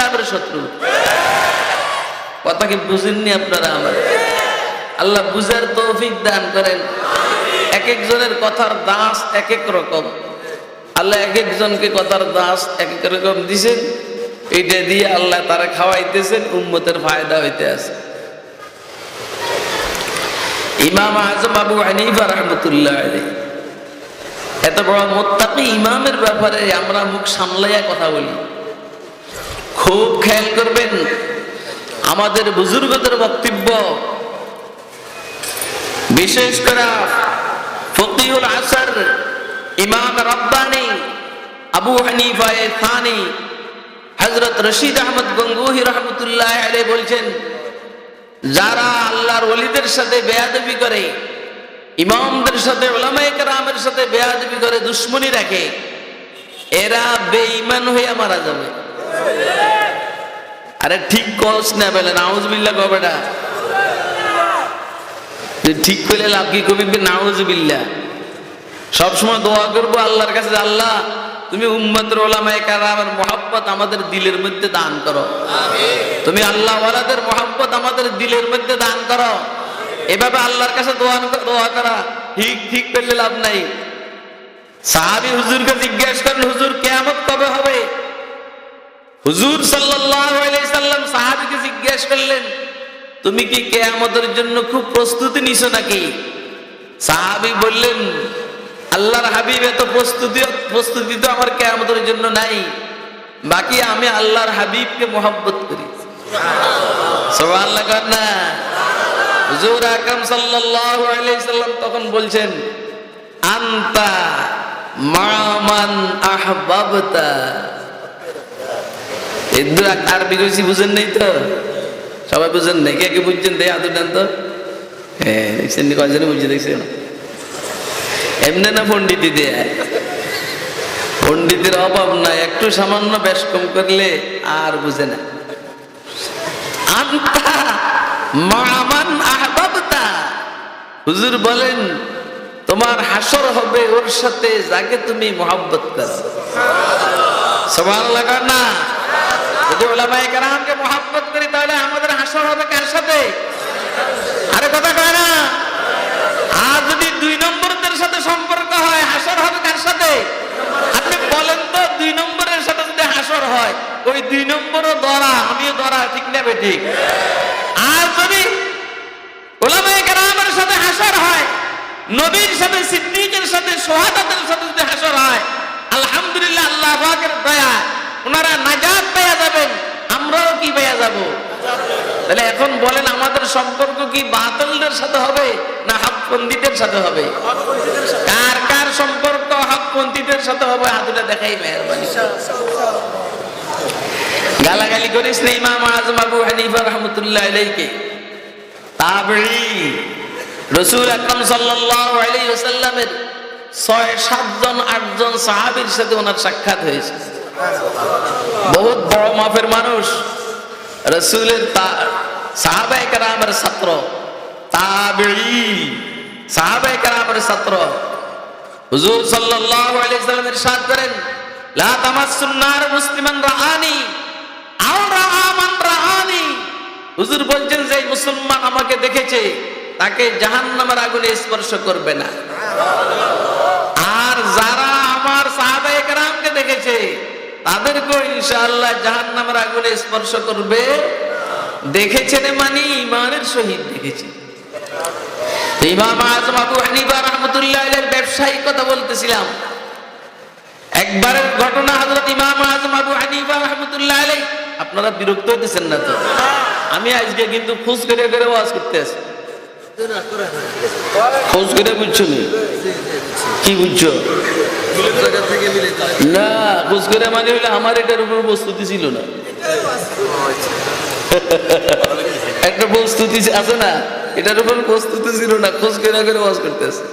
কিতাবের শত্রু। কথা কি বুঝেননি আপনারা আমার? আল্লাহ বুঝার তৌফিক দান করেন। এক একজনের কথার দাস এক এক রকম। আল্লাহ এক একজনকে কথার দাস এক এক রকম দিছেন। এইটা দিয়ে আল্লাহ তারা খাওয়াইতেছেন, উম্মতের ফায়দা হইতে আছে। ইমাম আজম আবু হানিফা রহমতুল্লাহ এত বড় মোত্তাকি ইমামের ব্যাপারে আমরা মুখ সামলাইয়া কথা বলি। খুব খেয়াল করবেন, আমাদের বুজুর্গদের বক্তব্য, বিশেষ করে ফকিউল আসর, ইমাম রব্বানি, আবু হানিফা এ থানি হজরত রশিদ আহমদ গঙ্গুহি রহমতুল্লাহ আলী বলছেন, যারা আল্লাহর ওলিদের সাথে বেয়াদবি করে, ইমামদের সাথে ওলামায়ে কেরামের সাথে বেয়াদবি করে, দুশ্মনী রাখে, এরা বেঈমান হয়ে মারা যাবে। আরে ঠিক কস না বলে নাউজবিল্লা কবেটা ঠিক করলে লাভ কি কবি? নাউজবিল্লা সবসময় দোয়া করব আল্লাহর কাছে, আল্লাহ, তুমি উম্মতের ওলামায়ে কেরামের মোহাব্বত আমাদের দিলের মধ্যে দান করো। তুমি আল্লাহ ওয়ালাদের মোহাম্মত আমাদের দিলের মধ্যে দান করো। এভাবে আল্লাহর কাছে দোয়া দোয়া করা, ঠিক ঠিক করলে লাভ নাই। সাহাবি হুজুরকে জিজ্ঞেস করেন, হুজুর, কেয়ামত কবে হবে? হুজুর সাল্লাম সাহাবীকে জিজ্ঞেস করলেন তুমি কি কেয়ামতের জন্য খুব প্রস্তুতি নিছো নাকি? সাহাবী বললেন আল্লাহর হাবিব এত প্রস্তুতি প্রস্তুতি তো আমার কেয়ামতের জন্য নাই। বাকি আমি আল্লাহর হাবিবকে মোহাব্বত করি। না। হুজুর আকরাম সাল্লাল্লাহু আলাইহি সাল্লাম তখন বলছেন আনতা মামান আহবাবতা এদু আরবি কইছি, বুঝেন নাই তো? সবাই বুঝেন নাই। কে কে বুঝছেন? দেয় আদর দেন তো। হ্যাঁ দেখছেন কয়জনে বুঝছে দেখছেন? এমনি না পন্ডিতি দেয়? পন্ডিতের অভাব না একটু সামান্য বেশ কম করলে আর বুঝে না। আন্তা মামান আহবাবতা। হুজুর বলেন, তোমার হাসর হবে ওর সাথে, যাকে তুমি মোহাব্বত করো। সবার লাগা না? যদি ওলামায়ে কেরামকে মোহাব্বত করি, তাহলে আমাদের হাসর হবে কার সাথে? আরে কথা কয় না। আর যদি দুই নম্বরদের সাথে সম্পর্ক হয়, হাসর হবে কার সাথে? আপনি বলেন তো, দুই নম্বরের সাথে যদি হাসর হয়, ওই দুই নম্বরও দরা আমিও দরা ঠিক না বে ঠিক আর যদি ওলামায়ে কেরামের সাথে হাসর হয়, নবীর সাথে, সিদ্দিকের সাথে, সোহাদাতের সাথে যদি হাসর হয়, আলহামদুলিল্লাহ, আল্লাহ দয়া। ওনারা নাজাত পেয়ে যাবেন, আমরাও কি পেয়ে যাব? তাহলে এখন বলেন, আমাদের সম্পর্ক কি বাতিলদের সাথে হবে না হকপন্থীদের সাথে হবে? কার কার সম্পর্ক হকপন্থীদের সাথে হবে? হাতুটা দেখাই মেহরবানি। গালাগালি করিস না, ইমাম আজম আবু হানিফা রহমতুল্লাহ আলাইকে তাবড়ি রসুল আকরম সাল্লাল্লাহু আলাইহি ওয়াসাল্লামের ছয় সাতজন আটজন সাহাবীর সাথে ওনার সাক্ষাৎ হয়েছে। বহুত বড় মাপের মানুষ। রসুলের সাহাবাই কারামের ছাত্র। তাবড়ি সাহাবাই কারামের ছাত্র। হুজুর সাল্লাল্লাহু আলাইহি সাল্লাম ইরশাদ করেন, লা তামাসসুন নার মুসলিমান রাআনি, আও রাআ মান রাআনি। হুজুর বলছেন যে মুসলমান আমাকে দেখেছে, তাকে জাহান্নামের আগুনে স্পর্শ করবে না। আর যারা আমার সাহাবায়ে কেরামকে দেখেছে তাদেরকে ইনশাআল্লাহ জাহান্নামের আগুনে স্পর্শ করবে। দেখেছেন মানে? ইমানের শহীদ দেখেছে ইমাম কথা বলতেছিলাম। ঘটনা ইমাম আপনারা বিরক্ত হইতেছেন না তো? আমি আজকে কিন্তু খুশ করে করে ওয়াজ করতে আসি। খোঁজ বুঝছ নি? কি বুঝছ? না, খোঁজ করে মানে হইলে আমার এটার উপর প্রস্তুতি ছিল না। একটা প্রস্তুতি আছে না? এটার উপর প্রস্তুতি ছিল না, খোঁজ করে করে ওয়াজ করতেছে।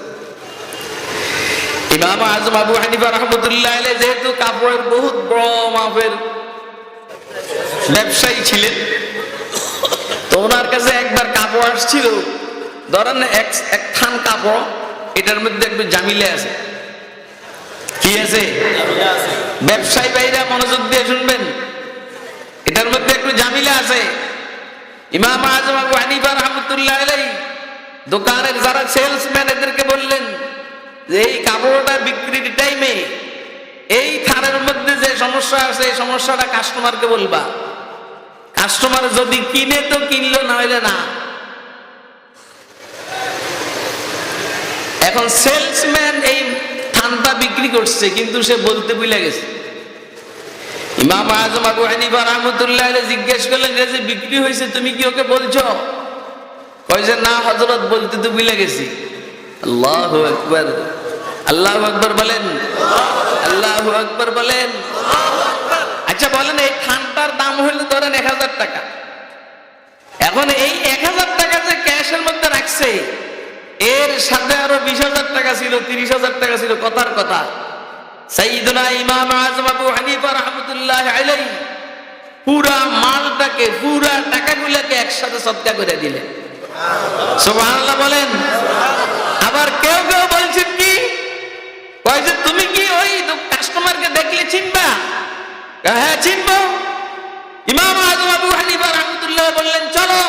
ইমাম আজম আবু হানিফা রহমতুল্লাহ যেহেতু কাপড়ের বহুত বড় মাপের ব্যবসায়ী ছিলেন, তো ওনার কাছে একবার কাপড় আসছিল। ধরেন এক এক থান কাপড়, এটার মধ্যে একটু জামিলে আছে। কি আছে? ব্যবসায়ী ভাইরা মনোযোগ দিয়ে শুনবেন। এটার মধ্যে একটু জামিলা আছে। ইমাম আজম আবু হানিফা রহমতুল্লাহ আলাই দোকানের যারা সেলসম্যান এদেরকে বললেন যে এই কাপড়টা বিক্রির টাইমে এই থানের মধ্যে যে সমস্যা আছে, এই সমস্যাটা কাস্টমারকে বলবা। কাস্টমার যদি কিনে তো কিনলো না হইলে না। এখন সেলসম্যান এই থানটা বিক্রি করছে, কিন্তু সে বলতে ভুলে গেছে। ইমাম আজম আবু হানিফা রহমতুল্লাহ জিজ্ঞেস করলেন যে বিক্রি হয়েছে, তুমি কি ওকে বলছো? কয় যে, না হজরত বলতে তো ভুলে গেছি। আল্লাহ আকবর। আল্লাহ আকবর বলেন। আল্লাহ আকবর বলেন। আচ্ছা বলেন, এই থানটার দাম হইল ধরেন এক হাজার টাকা। এখন এই এক হাজার টাকা যে ক্যাশের মধ্যে রাখছে এর সাথে আরও বিশ হাজার টাকা ছিল, তিরিশ হাজার টাকা ছিল, কথার কথা। সাইদুনা ইমাম আজম আবু হানিফা রহমতুল্লাহ আলাই পুরা মালটাকে, পুরা টাকাগুলোকে একসাথে সৎকা করে দিলেন। সুবহানাল্লাহ বলেন, আবার কেউ কেউ বলছেন কি? কয় তুমি কি ওই কাস্টমারকে দেখলে চিনবা? হ্যাঁ চিনবো। ইমাম আজম আবু হানিফা রহমতুল্লাহ বললেন, চলো,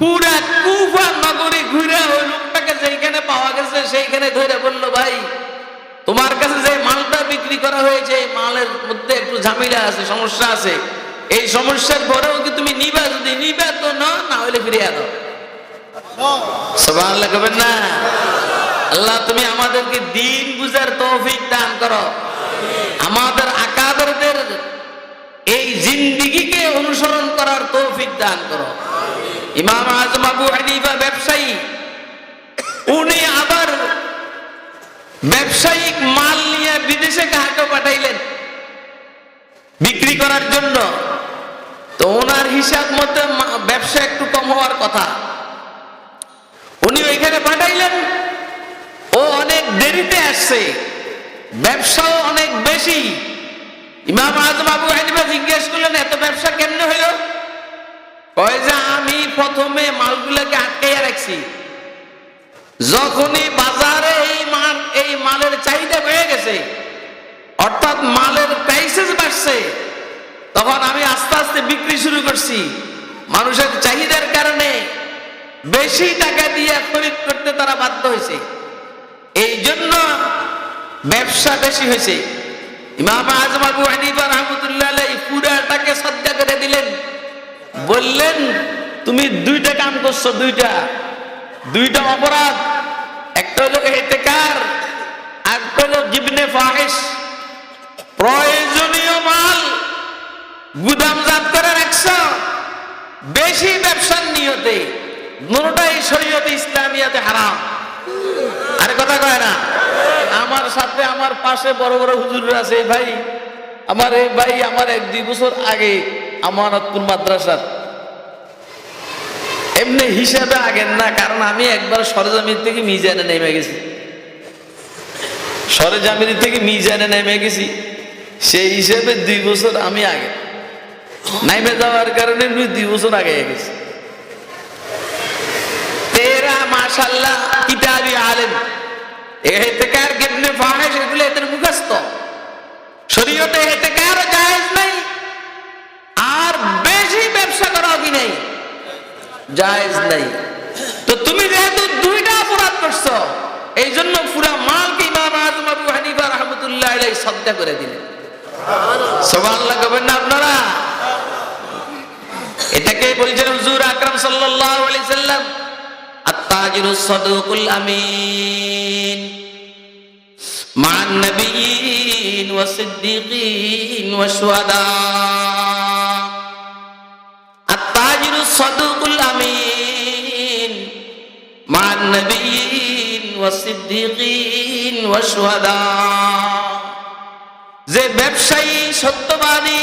পুরা কুফা নগরী ঘুরে ওই লোকটাকে যেখানে পাওয়া গেছে, সেইখানে ধরে বলল, ভাই, তোমার কাছে যে মালটা বিক্রি করা হয়েছে মালের মধ্যে একটু ঝামেলা আছে, সমস্যা আছে। এই সমস্যার পরেও কি তুমি নিবা? যদি নিবা তো না হলে ফিরে আনো ব্যবসায়ী উনি আবার ব্যবসায়িক মাল নিয়ে বিদেশে কাহাকে পাঠাইলেন। বিক্রি করার জন্য। তো ওনার হিসাব মতে ব্যবসা একটু কম হওয়ার কথা। উনি ওইখানে পাঠাইলেন। ও অনেক দেরিতে আসছে। ব্যবসাও অনেক বেশি। ইমাম আজম আবু হানিফা জিজ্ঞেস করলেন, এত ব্যবসা কেমনে হইল? কয় যে, আমি প্রথমে মালগুলোকে আটকাইয়া রাখছি। যখনই বাজারে এই মাল, এই মালের চাহিদা বেড়ে গেছে, অর্থাৎ মালের প্রাইসেস বাড়ছে, তখন আমি আস্তে আস্তে বিক্রি শুরু করছি। মানুষের চাহিদার কারণে বেশি টাকা দিয়ে খরিদ করতে তারা বাধ্য হয়েছে। এই জন্য ব্যবসা বেশি হয়েছে। ইমাম আজম আবু রহমতুল্লাহ আলাইহি পুরাটাকে সদ্যা করে দিলেন। বললেন, তুমি দুইটা কাম করছ, দুইটা। দুইটা অপরাধ। একটা হলো এতেকার একটা হলো জিবনে ফাহিশ। প্রয়োজনীয় মাল গুদামজাত করে রাখছ বেশি ব্যবসার নিয়তে দুটাই শরীয়তে ইসলামিয়াতে হারাম। আরে কথা কয় না, আমার সাথে আমার পাশে বড় বড় হুজুর আছে ভাই। আমার এই ভাই, আমার এক দুই বছর আগে আমানতপুর মাদ্রাসার এমনি হিসাবে আগের না, কারণ আমি একবার সরজামির থেকে মিজানে নেমে গেছি। সরজামির থেকে মিজানে নেমে গেছি। সেই হিসেবে দুই বছর আমি আগে। নাইমে যাওয়ার কারণে আমি দুই বছর আগে গেছি। তেরা মাশাল্লাহ কিতাবি আলেম। এহতেকার গিবনে ফাহিশ এগুলো এদের মুখস্থ। শরীয়তে জায়েজ নাই। তো তুমি যেহেতু দুইটা অপরাধ করছ, এই জন্য পুরা মালকে ইমাম আজম আবু হানিফা রহমতুল্লাহ আলাই করে দিলেন। সুবহানাল্লাহ, কবেন না আপনারা? এটাকে বলছেন হুজুর আকরাম সাল্লাল্লাহু আলাইহি সাল্লাম, আত-তাজিরু সাদুকুল আমিন মা'আন নাবিয়্যিন ওয়াস-সিদ্দীকীন ওয়াশ-শুহাদা সদুকুল আমিন মান নবীন ওয়াসিদ্দিকিন ওয়াশুহাদা যে ব্যবসায়ী সত্যবাদী,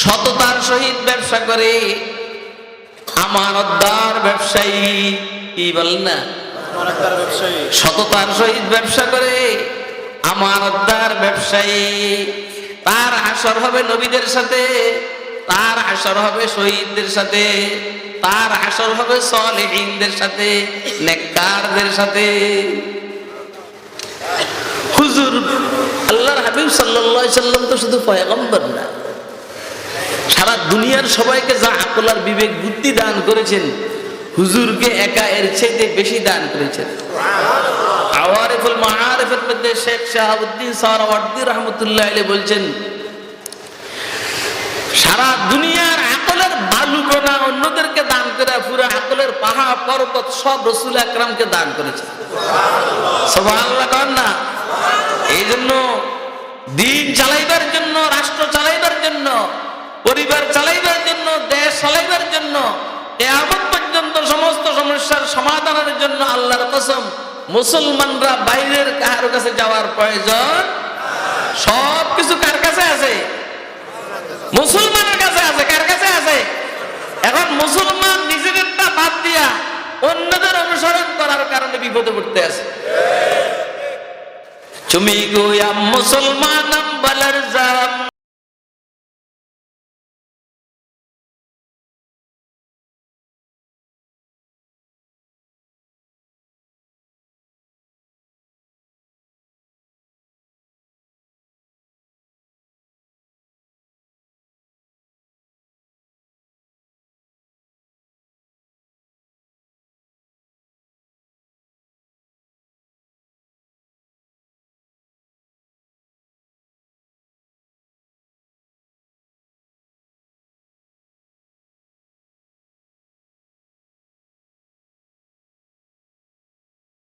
সততার সহিত ব্যবসা করে, আমার অদ্দার ব্যবসায়ী, কি বলেন না? সততার সহিত ব্যবসা করে, আমার অদ্দার ব্যবসায়ী। তার আসর হবে নবীদের সাথে তার হাসর হবে শহীদদের সাথে, তার হাসর হবে সলেহীনদের সাথে, নেককারদের সাথে। হুজুর, আল্লাহর হাবিব সাল্লাল্লাহু আলাইহি সাল্লাম তো শুধু পয়গম্বর না, সারা দুনিয়ার সবাইকে যা আকল আর বিবেক বুদ্ধি দান করেছেন, হুজুরকে একা এর চেয়ে বেশি দান করেছেন। আওয়ারিফুল মাআরিফের মধ্যে শেখ শাহাবুদ্দিন সারাওয়ার্দী রহমতুল্লাহ আলী বলছেন সারা দুনিয়ার আকলের বালুকণা অন্যদেরকে দান করে পুরো আকলের পাহাড় পর্বত সব রসুল আকরামকে দান করেছে। কর না? এই জন্য দিন চালাইবার জন্য, রাষ্ট্র চালাইবার জন্য, পরিবার চালাইবার জন্য, দেশ চালাইবার জন্য, কেয়ামত পর্যন্ত সমস্ত সমস্যার সমাধানের জন্য আল্লাহর কসম মুসলমানরা বাইরের কাহার কাছে যাওয়ার প্রয়োজন? সব কিছু কার কাছে আছে? মুসলমানের কাছে আছে কার কাছে আছে? এখন মুসলমান নিজেদেরটা বাদ দিয়া অন্যদের অনুসরণ করার কারণে বিপদে পড়তে আছে। তুমি গোয়া মুসলমান বলার জাম